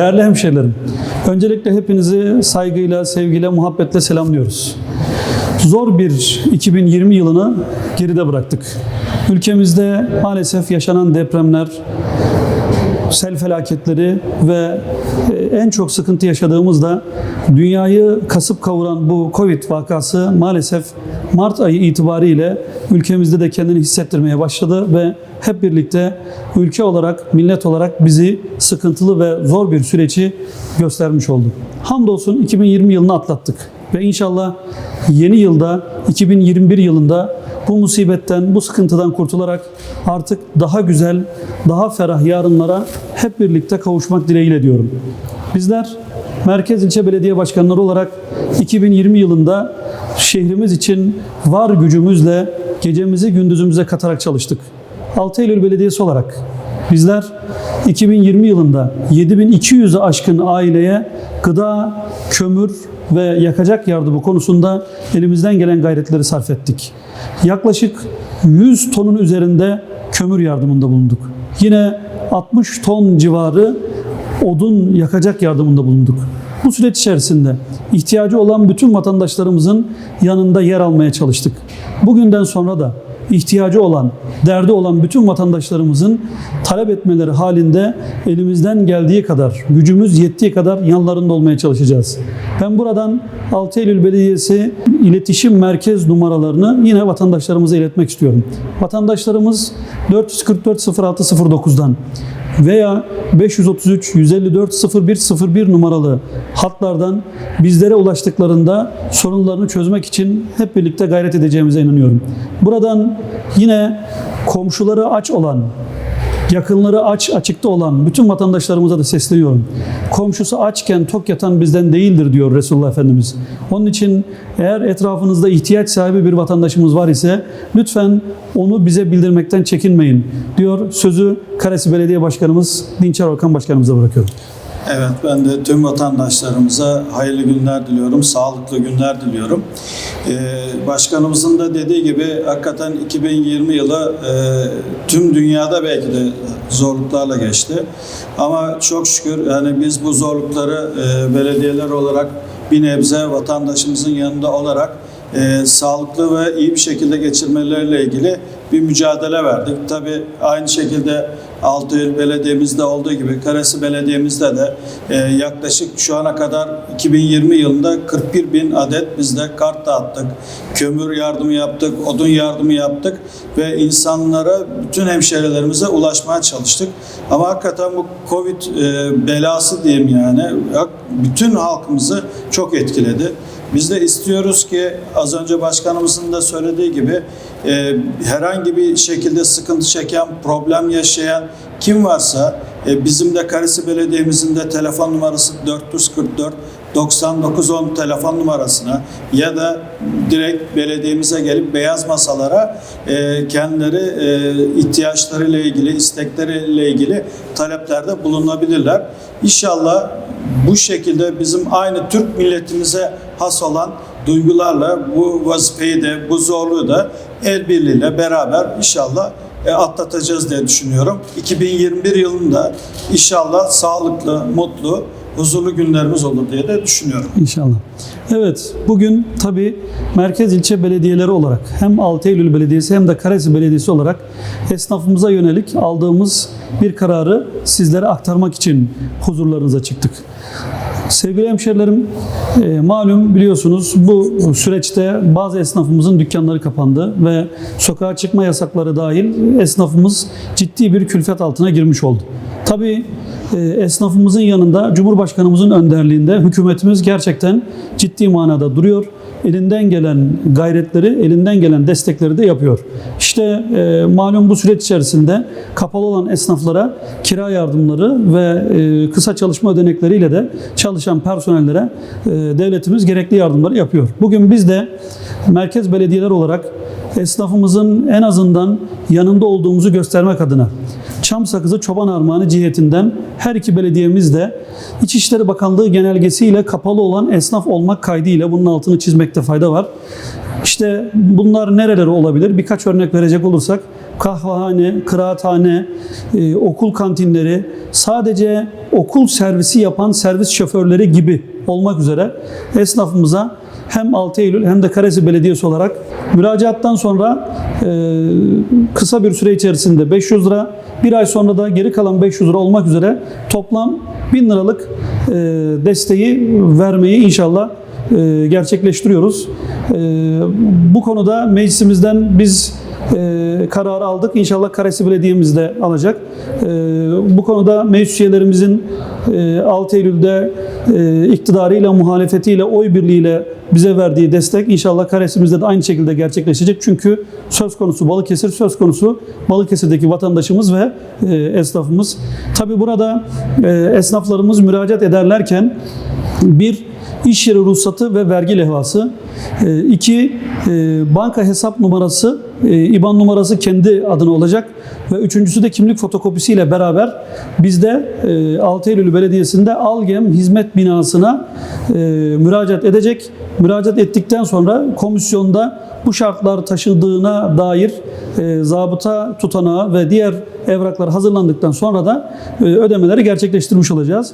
Değerli hemşehrilerim, öncelikle hepinizi saygıyla, sevgiyle, muhabbetle selamlıyoruz. Zor bir 2020 yılını geride bıraktık. Ülkemizde maalesef yaşanan depremler, sel felaketleri ve e, en çok sıkıntı yaşadığımız da dünyayı kasıp kavuran bu Covid vakası maalesef Mart ayı itibariyle ülkemizde de kendini hissettirmeye başladı ve hep birlikte ülke olarak, millet olarak bizi sıkıntılı ve zor bir süreci göstermiş oldu. Hamdolsun 2020 yılını atlattık ve inşallah yeni yılda 2021 yılında bu musibetten, bu sıkıntıdan kurtularak artık daha güzel, daha ferah yarınlara hep birlikte kavuşmak dileğiyle diyorum. Bizler Merkez İlçe Belediye Başkanları olarak 2020 yılında şehrimiz için var gücümüzle gecemizi gündüzümüze katarak çalıştık. 6 Eylül Belediyesi olarak bizler 2020 yılında 7200'ü aşkın aileye gıda, kömür ve yakacak yardımı konusunda elimizden gelen gayretleri sarf ettik. Yaklaşık 100 tonun üzerinde kömür yardımında bulunduk. Yine 60 ton civarı odun yakacak yardımında bulunduk. Bu süreç içerisinde ihtiyacı olan bütün vatandaşlarımızın yanında yer almaya çalıştık. Bugünden sonra da ihtiyacı olan, derdi olan bütün vatandaşlarımızın talep etmeleri halinde elimizden geldiği kadar, gücümüz yettiği kadar yanlarında olmaya çalışacağız. Ben buradan 6 Eylül Belediyesi iletişim merkez numaralarını yine vatandaşlarımıza iletmek istiyorum. Vatandaşlarımız 444 0609'dan veya 533 154 0101 numaralı hatlardan bizlere ulaştıklarında sorunlarını çözmek için hep birlikte gayret edeceğimize inanıyorum. Buradan yine komşuları aç olan, yakınları aç açıkta olan bütün vatandaşlarımıza da sesleniyorum. Komşusu açken tok yatan bizden değildir diyor Resulullah Efendimiz. Onun için eğer etrafınızda ihtiyaç sahibi bir vatandaşımız var ise lütfen onu bize bildirmekten çekinmeyin diyor. Sözü Karesi Belediye Başkanımız Dinçer Orkan Başkanımıza bırakıyorum. Evet, ben de tüm vatandaşlarımıza hayırlı günler diliyorum, sağlıklı günler diliyorum. Ee, başkanımızın da dediği gibi hakikaten 2020 yılı e, tüm dünyada belki de zorluklarla geçti. Ama çok şükür yani biz bu zorlukları e, belediyeler olarak bir nebze vatandaşımızın yanında olarak e, sağlıklı ve iyi bir şekilde geçirmeleriyle ilgili bir mücadele verdik. Tabii aynı şekilde Altıyıl Belediye'mizde olduğu gibi Karası Belediye'mizde de e, yaklaşık şu ana kadar 2020 yılında 41 bin adet biz de kart dağıttık. Kömür yardımı yaptık, odun yardımı yaptık ve insanlara, bütün hemşehrilerimize ulaşmaya çalıştık. Ama hakikaten bu Covid e, belası diyeyim yani bütün halkımızı çok etkiledi. Biz de istiyoruz ki az önce başkanımızın da söylediği gibi e, herhangi bir şekilde sıkıntı çeken, problem yaşayan kim varsa e, bizim de Karesi Belediye'mizin de telefon numarası 444 9910 telefon numarasına ya da direkt belediyemize gelip beyaz masalara e, kendileri e, ihtiyaçlarıyla ilgili, istekleriyle ilgili taleplerde bulunabilirler. İnşallah bu şekilde bizim aynı Türk milletimize has olan duygularla bu vazifeyi de bu zorluğu da el birliğiyle beraber inşallah e, atlatacağız diye düşünüyorum. 2021 yılında inşallah sağlıklı, mutlu, huzurlu günlerimiz olur diye de düşünüyorum. İnşallah. Evet, bugün tabii merkez ilçe belediyeleri olarak hem 6 Eylül Belediyesi hem de Karesi Belediyesi olarak esnafımıza yönelik aldığımız bir kararı sizlere aktarmak için huzurlarınıza çıktık. Sevgili hemşerilerim, e, malum biliyorsunuz bu süreçte bazı esnafımızın dükkanları kapandı ve sokağa çıkma yasakları dahil esnafımız ciddi bir külfet altına girmiş oldu. Tabii esnafımızın yanında Cumhurbaşkanımızın önderliğinde hükümetimiz gerçekten ciddi manada duruyor. Elinden gelen gayretleri, elinden gelen destekleri de yapıyor. İşte e, malum bu süreç içerisinde kapalı olan esnaflara kira yardımları ve e, kısa çalışma ödenekleriyle de çalışan personellere e, devletimiz gerekli yardımları yapıyor. Bugün biz de merkez belediyeler olarak esnafımızın en azından yanında olduğumuzu göstermek adına Çam Sakızı Çoban Armağanı cihetinden her iki belediyemiz de İçişleri Bakanlığı genelgesiyle kapalı olan esnaf olmak kaydıyla bunun altını çizmekte fayda var. İşte bunlar nereleri olabilir? Birkaç örnek verecek olursak kahvehane, kıraathane, e, okul kantinleri, sadece okul servisi yapan servis şoförleri gibi olmak üzere esnafımıza hem 6 Eylül hem de Karesi Belediyesi olarak müracaattan sonra e, kısa bir süre içerisinde 500 lira, bir ay sonra da geri kalan 500 lira olmak üzere toplam 1000 liralık e, desteği vermeyi inşallah e, gerçekleştiriyoruz. Bu konuda meclisimizden biz e, kararı aldık. İnşallah Karesi Belediye'miz de alacak. E, bu konuda meclis üyelerimizin e, 6 Eylül'de e, iktidarıyla, muhalefetiyle, oy birliğiyle bize verdiği destek inşallah Karesi'mizde de aynı şekilde gerçekleşecek. Çünkü söz konusu Balıkesir, söz konusu Balıkesir'deki vatandaşımız ve e, esnafımız. Tabi burada e, esnaflarımız müracaat ederlerken bir iş yeri ruhsatı ve vergi levhası. E, iki, e, banka hesap numarası, e, IBAN numarası kendi adına olacak. Ve üçüncüsü de kimlik fotokopisiyle beraber bizde e, 6 Eylül Belediyesi'nde Algem hizmet binasına e, müracaat edecek. Müracaat ettikten sonra komisyonda bu şartlar taşıdığına dair e, zabıta tutanağı ve diğer evraklar hazırlandıktan sonra da e, ödemeleri gerçekleştirmiş olacağız.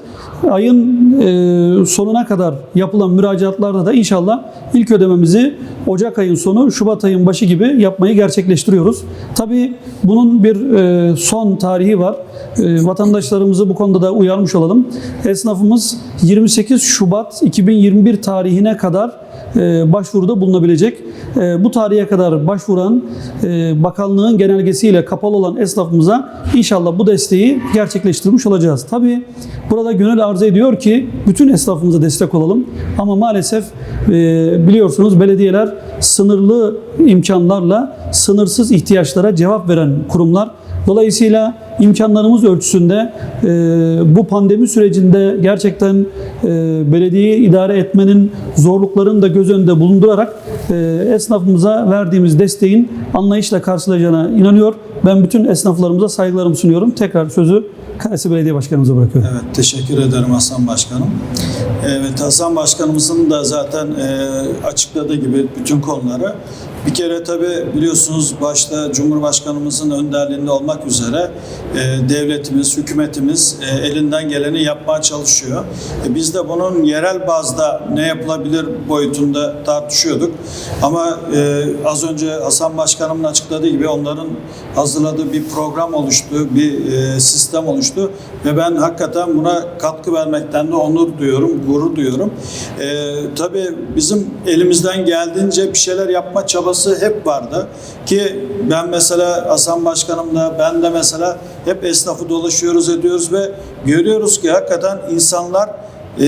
Ayın e, sonuna kadar yapılan müracaatlarda da inşallah ilk ödememizi Ocak ayın sonu, Şubat ayın başı gibi yapmayı gerçekleştiriyoruz. Tabii bunun bir e, son tarihi var. Vatandaşlarımızı bu konuda da uyarmış olalım. Esnafımız 28 Şubat 2021 tarihine kadar başvuruda bulunabilecek. E, bu tarihe kadar başvuran e, bakanlığın genelgesiyle kapalı olan esnafımıza inşallah bu desteği gerçekleştirmiş olacağız. Tabii burada gönül arz ediyor ki bütün esnafımıza destek olalım. Ama maalesef e, biliyorsunuz belediyeler sınırlı imkanlarla sınırsız ihtiyaçlara cevap veren kurumlar. Dolayısıyla imkanlarımız ölçüsünde e, bu pandemi sürecinde gerçekten e, belediyeyi idare etmenin zorluklarını da göz önünde bulundurarak e, esnafımıza verdiğimiz desteğin anlayışla karşılayacağına inanıyor. Ben bütün esnaflarımıza saygılarımı sunuyorum. Tekrar sözü Kayısı Belediye Başkanımıza bırakıyorum. Evet, teşekkür ederim Hasan Başkanım. Evet, Hasan Başkanımızın da zaten e, açıkladığı gibi bütün konuları. Bir kere tabii biliyorsunuz başta Cumhurbaşkanımızın önderliğinde olmak üzere e, devletimiz, hükümetimiz e, elinden geleni yapmaya çalışıyor. E, biz de bunun yerel bazda ne yapılabilir boyutunda tartışıyorduk. Ama e, az önce Hasan Başkanımın açıkladığı gibi onların hazırladığı bir program oluştu, bir e, sistem oluştu ve ben hakikaten buna katkı vermekten de onur duyuyorum, gurur duyuyorum. E, tabii bizim elimizden geldiğince bir şeyler yapma çabası hep vardı. Ki ben mesela Hasan Başkanımla ben de mesela hep esnafı dolaşıyoruz ediyoruz ve görüyoruz ki hakikaten insanlar e,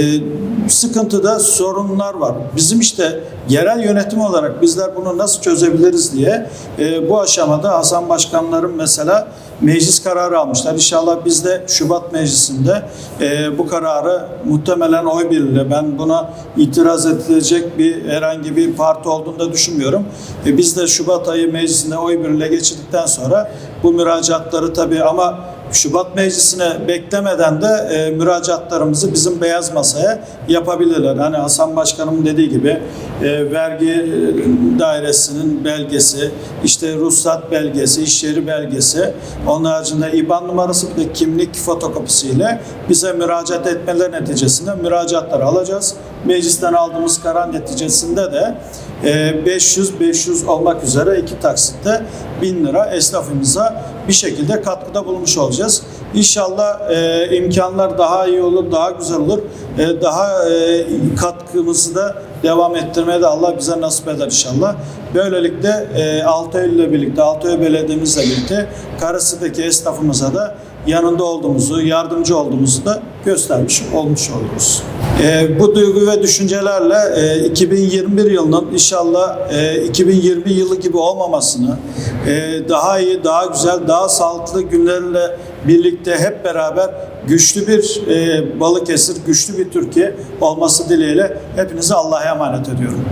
sıkıntıda sorunlar var. Bizim işte yerel yönetim olarak bizler bunu nasıl çözebiliriz diye e, bu aşamada Hasan Başkanların mesela meclis kararı almışlar. İnşallah biz de Şubat meclisinde e, bu kararı muhtemelen oy birliğiyle ben buna itiraz edilecek bir herhangi bir parti olduğunu da düşünmüyorum. E, biz de Şubat ayı meclisinde oy birliğiyle geçirdikten sonra bu müracaatları tabii ama Şubat Meclisi'ne beklemeden de e, müracaatlarımızı bizim beyaz masaya yapabilirler. Hani Hasan Başkanım dediği gibi e, vergi e, dairesinin belgesi, işte ruhsat belgesi, iş yeri belgesi, onun haricinde IBAN numarası ve kimlik fotokopisiyle bize müracaat etmeleri neticesinde müracaatları alacağız. Meclisten aldığımız karar neticesinde de 500-500 olmak üzere iki taksitte 1000 lira esnafımıza bir şekilde katkıda bulmuş olacağız. İnşallah e, imkanlar daha iyi olur, daha güzel olur. E, daha e, katkımızı da devam ettirmeye de Allah bize nasip eder inşallah. Böylelikle e, 6 Eylül ile birlikte, 6 Eylül Belediye'mizle birlikte Karası'daki esnafımıza da yanında olduğumuzu, yardımcı olduğumuzu da göstermiş olmuş oluruz. E, bu duygu ve düşüncelerle e, 2021 yılının inşallah e, 2020 yılı gibi olmamasını, e, daha iyi, daha güzel, daha sağlıklı günlerle birlikte hep beraber güçlü bir e, Balıkesir, güçlü bir Türkiye olması dileğiyle hepinizi Allah'a emanet ediyorum.